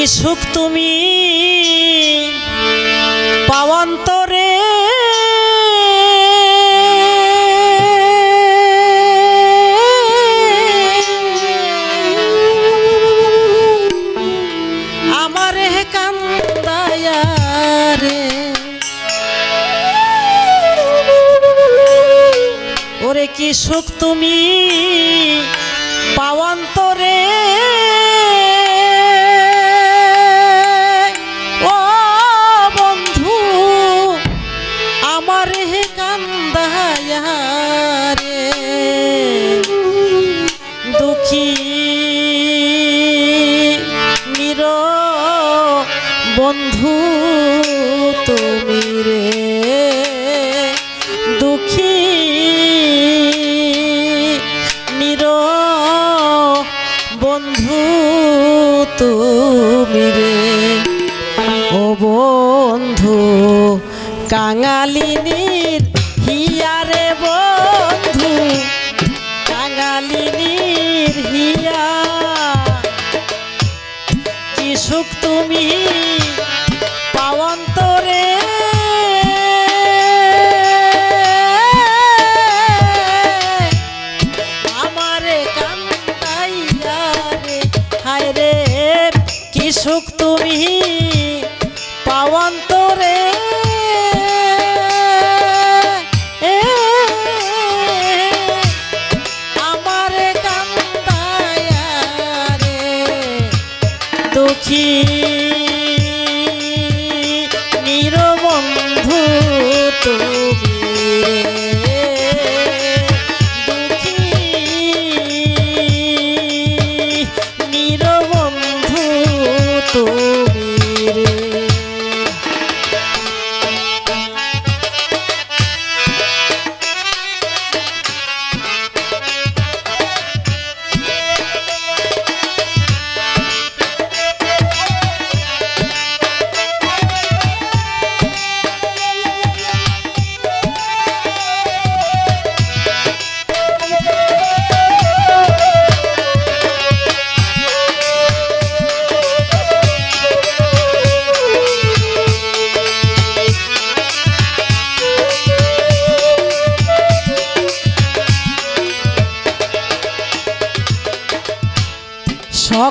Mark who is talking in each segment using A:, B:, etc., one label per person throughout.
A: কি সুখ তুমি পাওয়ান্তরে। কি সুখ তুমি পাওয়ান্তরে? বন্ধু তুমি রে দুঃখী বন্ধু বন্ধু কাঙালিনীর হিয়ারে বন্ধু সুখ তুমি পাওয়ান্তরে। দুঃখী। তুমি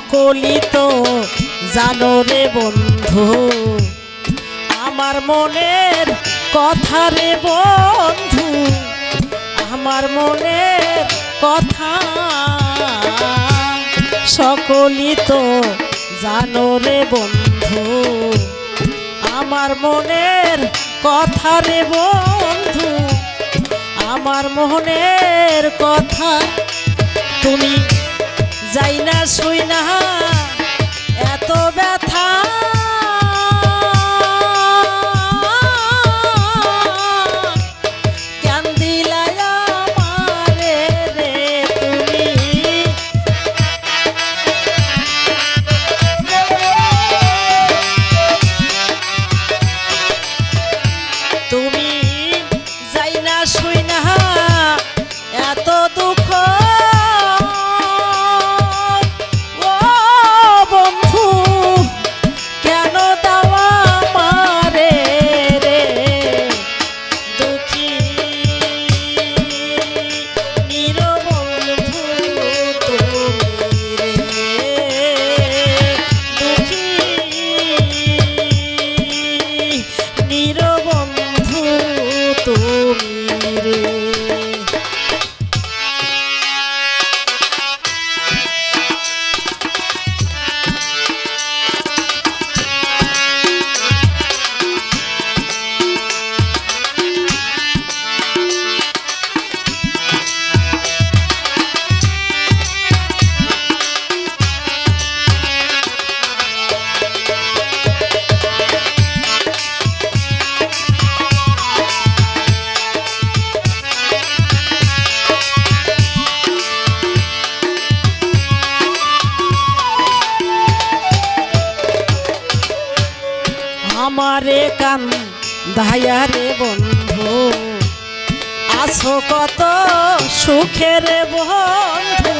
A: সকলই তো জানো রে বন্ধু। আমার মনের কথা রে বন্ধু, আমার মনের কথা। সকলই তো জানো রে বন্ধু, আমার মনের কথা রে বন্ধু। আমার মনের কথা তুমি যাই না শুই না এত ব্যথা ধায়ারে বন্ধু আছো কত সুখের বন্ধু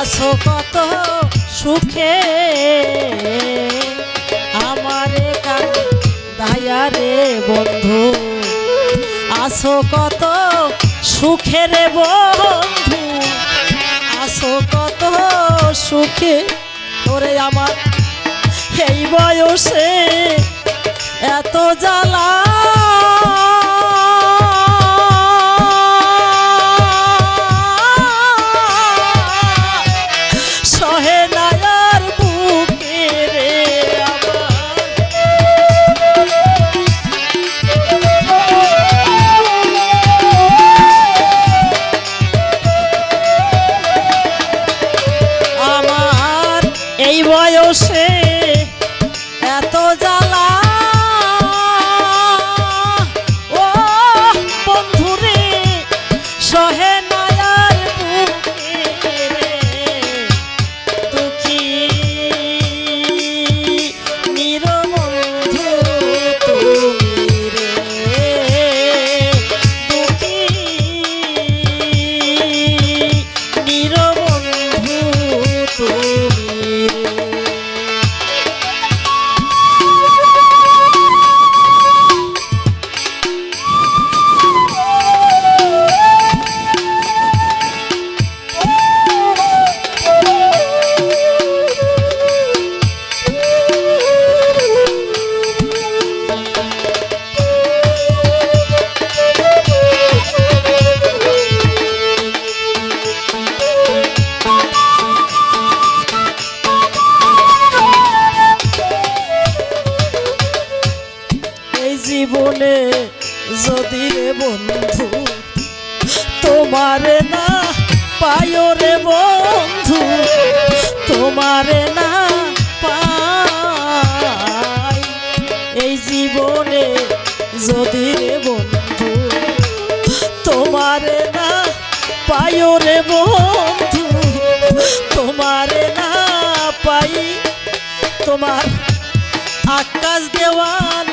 A: আছো কত সুখে। আমারে কান দায়ারে বন্ধু, আসো কত সুখে রে বন্ধু, আসো কত সুখে। তোরে আমার, এই বয়সে এত জ্বালা রে বন্ধু, তোমারে না রে বন্ধু, তোমারে না পাই। এই জীবনে যদি রে বন্ধু, তোমারে না পায় রে বন্ধু, তোমারে না পাই। তোমার আকাশ দেওয়ান